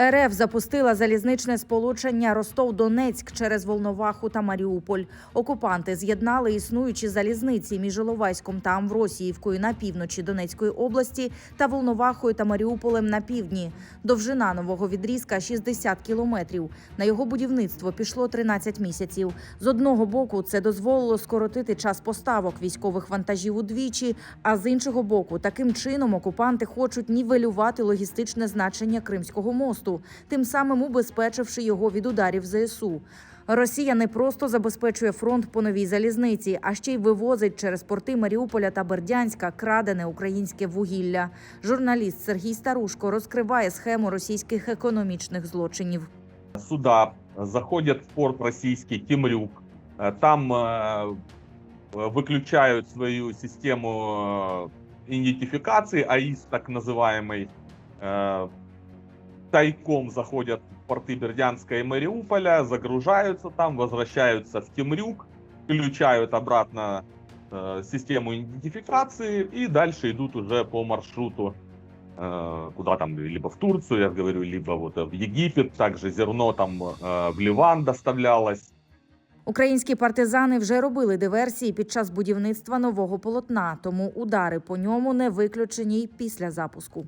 РФ запустила залізничне сполучення Ростов-Донецьк через Волноваху та Маріуполь. Окупанти з'єднали існуючі залізниці між Іловайськом та Амвросіївкою на півночі Донецької області та Волновахою та Маріуполем на півдні. Довжина нового відрізка 60 кілометрів. На його будівництво пішло 13 місяців. З одного боку, це дозволило скоротити час поставок військових вантажів удвічі. А з іншого боку, таким чином окупанти хочуть нівелювати логістичне значення Кримського мосту, тим самим убезпечивши його від ударів ЗСУ. Росія не просто забезпечує фронт по новій залізниці, а ще й вивозить через порти Маріуполя та Бердянська крадене українське вугілля. Журналіст Сергій Старушко розкриває схему російських економічних злочинів. суда заходят в порт российский Темрюк, Э, там э, выключают свою систему э, идентификации, АИС так называемый, э, тайком заходят в порты Бердянска и Мариуполя, загружаются там, возвращаются в Темрюк, включают обратно э, систему идентификации и дальше идут уже по маршруту э, куда там, либо в Турцию, я говорю, либо вот в Египет, также зерно там э, в Ливан доставлялось. Українські партизани вже робили диверсії під час будівництва нового полотна, тому удари по ньому не виключені й після запуску.